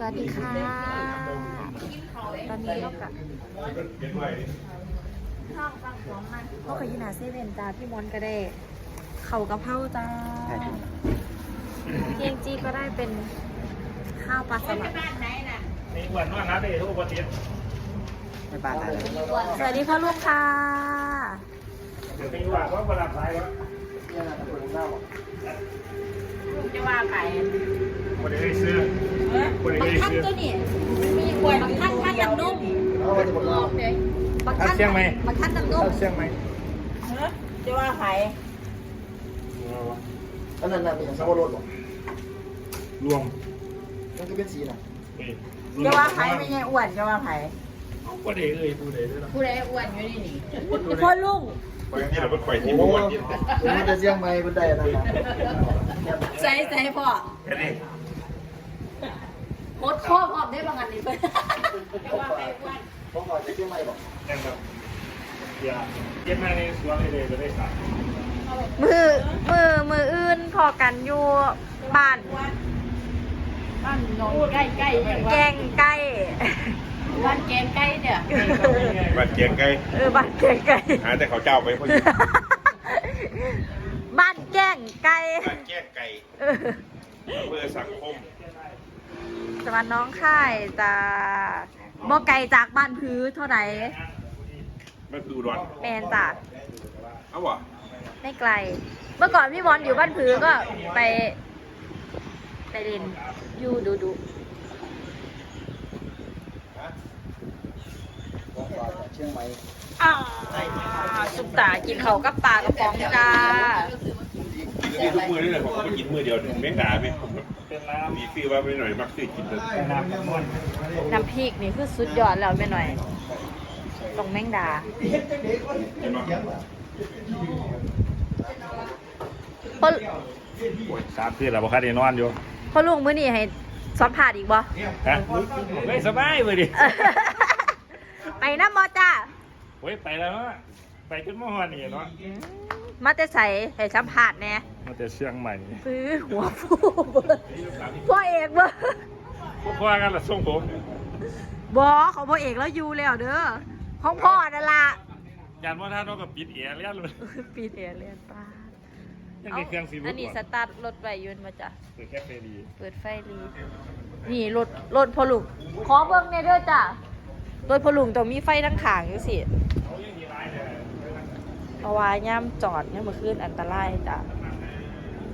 สวัสดีค่ะ ตอนนี้ก็กะก็ขยินาเซเว่นจ้าพี่มอนก็ได้ เข่ากะเพราจ้าเพียงจีก็ได้เป็นข้าวปลาสลัดมีวันว่านัดเลยทุกคนเดียวไม่บานอะไรสวัสดีพ่อลูกค่ะเดี๋ยวมีว่าว่าเวลาขายว่าจะว่าไปคนได้ซื้อคนได้ บักท่านซื้อตัวนี้มีกล้วยบักท่านท่านน้ำนุ่มเอาไปจะหมดแล้วบักท่านเชียงไหมบักท่านน้ำนุ่มเชียงไหมจะว่าไปอันนั้นน่ะมีอย่างสมรสหรอรวมมันก็เป็นสีน่ะจะว่าไปไม่ใช่อ้วนจะว่าไปก็ได้เอ้ยผู้ใดด้วยนะผู้ใดอ้วนอยู่นี่นี่พ่อลุงนี่เราเป็นข่อยที่โอ้บโหวชนี่มันจะเสียงไม่เป็นได้นะครับใส่ใส่พ่อ แค่นี้มดข้อพร้อมได้บางอันนี้เพื่อนจะว่าไปอ้วนผมขอจะเสียงไม่บอกแน่นครับอย่าเก็บมาในสวนเลยจะได้สักมือมือมืออื่นพอกันอยู่บ้าน บ้านนอนใกล้ใกล้ๆอย่างแกว่างไก่บ้านแกงใกล้เนี่ยบัดเกียงไกลเออบ้านแกงไก่ หาแต่เขาเจ้าไปพอดีบ้านแกงไก่บ้านแก้งไก่เออเพื่อสังคม จังหวัดน้องค่ายจะบ่ไกลจากบ้านพื้เท่าไหร่มันคืออุดรแมนจ้ะเอาวะไม่ไกล เมื่อก่อนพี่บอลอยู่บ้านพื้ก็ไป ไปเรียนอยู่ดูดูอเชียงใหม่อ่าสุปตากินเขากับปลากระป๋องจ้า กินได้ทุกมือเลยนะผมก็ไปกินมือเดียวถึงแม่งด่าไหมผมเป็นน้มีฟีว่าไปหน่อยมักซื้อกินเลยำน้ำกับมันน้ำพริกนี่คือสุดยอดแล้วแม่หน่อย ตรงแมงดา เห็นไหมพ่อสามคืนแล้วบ่คัดนอนอยู่พ่อลุงมื้อนี้ให้สอนผ่าดอีกบ่ฮะไม่สบายเลยดิไปน้ำมอจ้าโอ้ยไปแล้วเนาะไปขึ้นมอฮอนนี่เนาะ มาแต่ใส่ให้สัมผัสแหน่มาแต่เชียงใหม่ซื้อหัวฟูเบิดพ่อเอกเบิดพวกว่ากันละส่งผมบอของพ่อเอกแล้วอยู่แล้วเด้อของพ่อนั่นล่ะยานว่าท่านต้องกับปิดเอียเลี้ยนเลยปีเอเลียนป้ายังมีเครื่องซีอันนี้สตาร์ทรถไว้ยืนมาจ้ะคือแค่เฟรีเปิดไฟรี นี่รถรถพอลุงขอเบิ่งในอยเด้อจ้ะรถพอลุงต้องมีไฟทั้งขางอยู่สิ เพราะว่าย่ำจอดเนี่ยามมื่อคืนอันตรายจ้ะ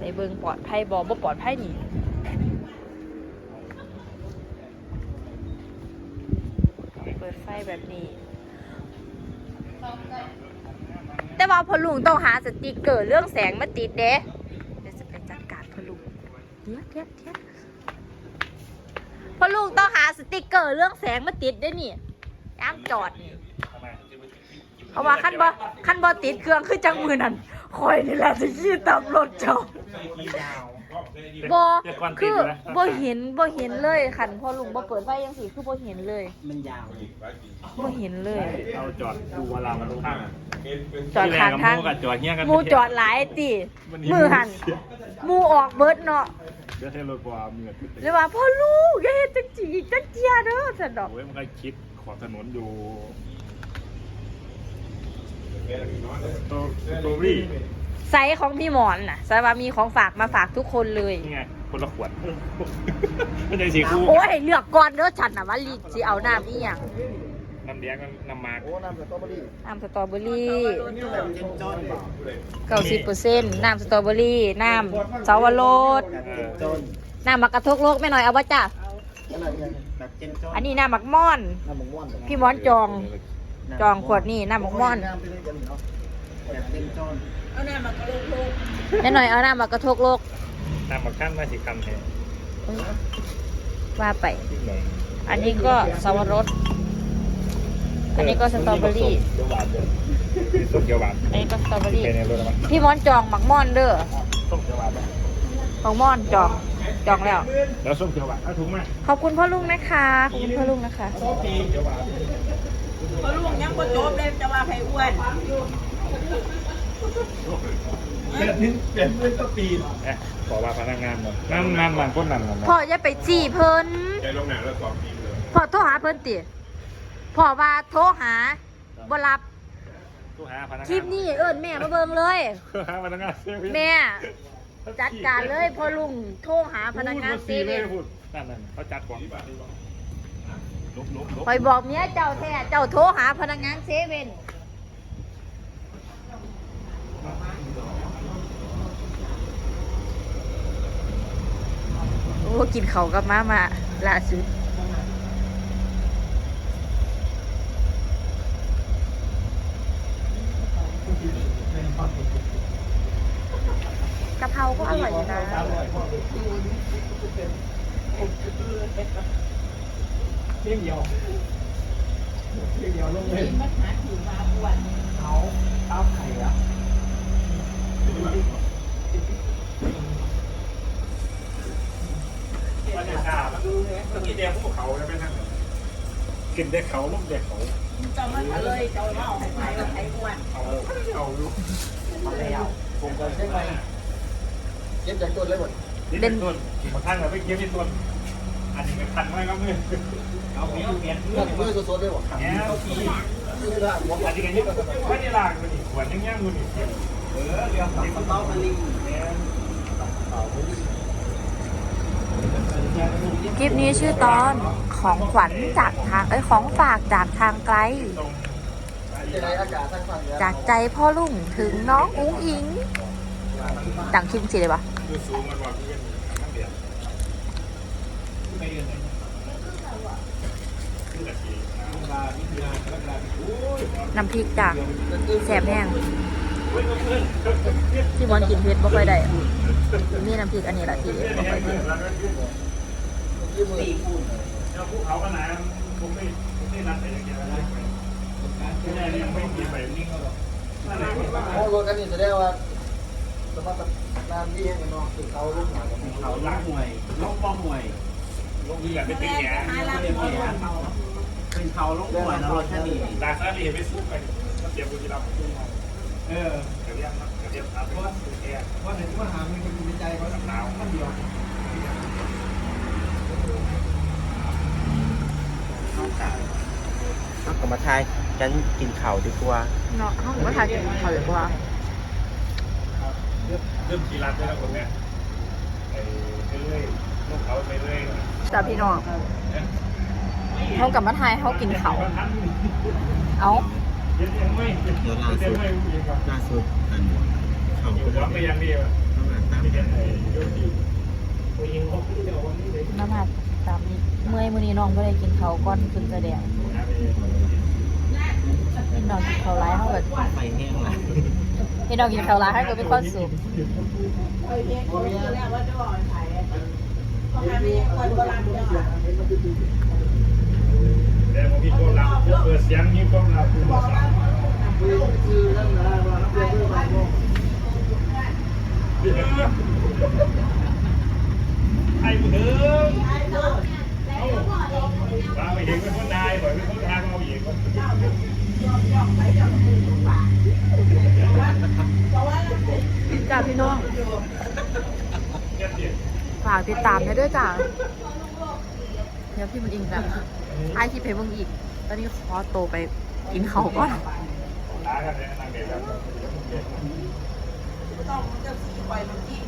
ในเบิงปลอดภัยบอบ่ปลอดภัยนี่เปิดไฟแบบนี้ แต่ว่าพลุงต้องหาสติกเกอร์เรื่องแสงมาติดเด้เดี๋ยวจะไปจัดการพลุงเทียบเทียบเทียบพลุงต้องหาสติกเกอร์เรื่องแสงมาติดเด้นี่ย้ำจอดนี่ เพราะว่าขั้นบอขั้นบอติดเครื่องคือจังมือนั่นคอยนี่แหละจะขี่ตามรถเจ้าบอคือบ่เห็นบ่เห็นเลยขันพอลุงบ่เปิดไฟยังสิคือบ่เห็นเลยมันยาวบ่เห็นเลยเราจอดดูเวลามันข้างจอดข้างทางกับจอดเงี้ยกันหมูจอดหลายติมือหันหมูออกเบิดเนาะเดี๋ยวให้รถกว่าเมื่อเลยว่าพ่อลูกอย่าเฮ็ดจังจีจังเจียเด้อสันดอกโอ้ยมันก็คิดขอบถนนอยู่ โตโตรี่ไซส์ของพี่หมอนน่ะไซส์ว่ามีของฝากมาฝากทุกคนเลย นี่ไง คนละขวดไม่ใช่สีคู่โอ้ยให้เลือกก่อนเด้อฉันน่ะว่าลีสิเอาน้ำอีหยังน้ำแดงกับน้ำมากโอ้น้ำสตรอเบอรี่น้ำสตรอเบอรี่แบบเจนจนเก้าสิบเปอร์เซ็นต์น้ำสตรอเบอรี่น้ำเสาวรสแบบเจนจนน้ำมักกระทกโลกแม่หน่อยเอาวะจ้ะนั่นอะไรเนี่ยแบบเจนจนอันนี้น้ำมักม่อนน้ำหมกม่วนพี่หมอนจอง จองขวดนี่น้ำมักม่อนน้ำไปเลยกันเนาะแบบเจนจนเอาหน้ามาก็ลูกแม่หน่อยเอาน้ำมักกระทกโลกน้ำมาขั้นมาสิคำแทนว่าไป ที่ไหนอันนี้ก็สวรส อันนี้ก็สตรอเบอรี่เขียวหวานเลยมีส้มเขียวหวานอันนี้ก็สตรอเบอรี่ แค่นี้รถแล้วมั้งพี่มอนจองหมักม่อนเด้อส้มเขียวหวานไหมหมักม่อนจอง จองแล้ว แล้วส้มเขียวหวานเอาถุงมาขอบคุณพ่อลุงนะคะ ขอบคุณพ่อลุงนะคะ ส้มเขียวหวาน พอลูกยังบ่จบเลยจะว่าไปอ้วนเปลี่ยนทิ้งเปลี่ยนเป็นก็ปีนเอ๊ะขอว่าพนักงานหน่อยนั่นนั่นนั่นคนนั่นนั่นพ่ออย่าไปจี้เพิ่นใจลงหนังบอกดีเลยพ่อโทรหาเพิ่นติพ่อว่าโทรหาบ่รับตู้หาพนักงานคลิปนี้เอิ้นแม่มาเบิ่งเลยตู้หาพนักงานเซเว่นแม่จัดการเลยพ่อลุงโทรหาพนักงานเซพูดเว่นพูดนั่นนั่นเขาจัดก่อน ลบลบลบคอยบอกเมียเจ้าแท้เจ้าโทรหาพนักงานเซเว่นโอ้กินเขากับมามาล่าสุดกะเพราก็อร่อยนะ เที่ยงเดียวเที่ยงเดียวลงเลยมันหาถือมาอ้วนเอาข้าวไข่อะบรรยากาศมันดูมันกินแดงพวกเขาจะไปทางไหนกินได้เขาลูกเด็กเขาเจ้ามันก็เลยเจ้าเล่าให้ใครว่าใครอ้วนเขาเขาดูมาแล้วผมก็ใช่ไหมเก็บจากต้นเลยหมดนี่เป็นต้นบางท่านเราไปเกี่ยวที่ต้น อันนี้ก็พันไว้ก็มือเอาเปลี่ยนเปลี่ยนเลือกมือสดๆเลยหมดแง่เอาขี้อันนี้กันยึดไม่ได้ลากมันอีกขวดยังยังมันอีกเออเรื่องของเต้าอันนี้คลิปนี้ชื่อตอนของขวัญจากทางเอ้ยของฝากจากทางไกล จากใจพ่อลุงถึงน้องอุ้งอิงดังคลิปสิเลยปะ นว่าเพื่อนทั้งเดียวไม่เดือนไหนคือกะทิน้ำพริกจ้ะแสบแห้งที่บอลกินเผ็ดบ่ค่อยได้มีน้ำพริกอันนี้แหละที่บ่ค่อยกินยี่มือพูดแล้วภูเขาก็น้ำผมไม่ผมไม่นัดไปอย่างเงี้ยไม่ได้ยังไม่มีไปนิ่งก็หรอกนั่นแหละโอ้รถกันนี่แสดงว่าสมมติร้านที่ให้น้องคือเขาลูกหน่อยเขาลูกหน่วยลูกป้อมหน่วย ลงที่อยไปตีแหนเป็นเขาลูกหน่วนะรถแค่นี้ตาซาลีไปสู้ไปเตรียมบุญรับเออเดี๋ยวเรียกเดี๋ยวเรียกครับว่าแกว่าไหนว่าหามันเป็นใจเขาหนาวท่านเดียวเอากลับมาทายฉันกินข่าดีกว่าเนาะห้องก็ทานกินเขาเลยกว่าเริ่มกีฬาไปแล้วคนเนี้ยไปเรื่อยๆลูกเขาไปเรื่อย จ้าพี่น้องเขากลับมาทยเขากินเขาเอาเดี๋ยวยังไม่เดี๋ยวยังไม่ยิงครับล่าสุดอันข่าวอยู่ก็รับไปยังดีอะต้มเห็นนไอ้ยูทูบยิงเขาเดี๋ยววันนี้เลยน้ำมาตามนี้เมื่อยมือนี้น้องก็เลยกินเขาก่อนขึ้นแสดงพี่น้องกินเขาวร้ายเขาก็ไฟแห้งละพี่น้องกินเขาวร้ายเขาก็เป็นความสุขเอ้ยเด็ก คนรู้แล้วว่าจะบอกใครเพราะหาไม่ยังคนโบราณเนาะแต่ผมมีความลับเปิดเสียงมีความลับคือภาษาคือนั่นนะว่าเพื่อนเพื่อนบางโมงไอ้ผู้เดิมเราไปเห็นเป็นคนนายบ่อยเป็นคนทางเราเองก็จ้าพี่น้องเจ็บเจ็บฝากติดตามให้ด้วยจ้าเดี๋ยวพี่มันอิงกันไอที่เพจมึงอีก ตอนนี้ขอโตไปกินเขาก่อนต้องจะซื้องจะสีไปมันที่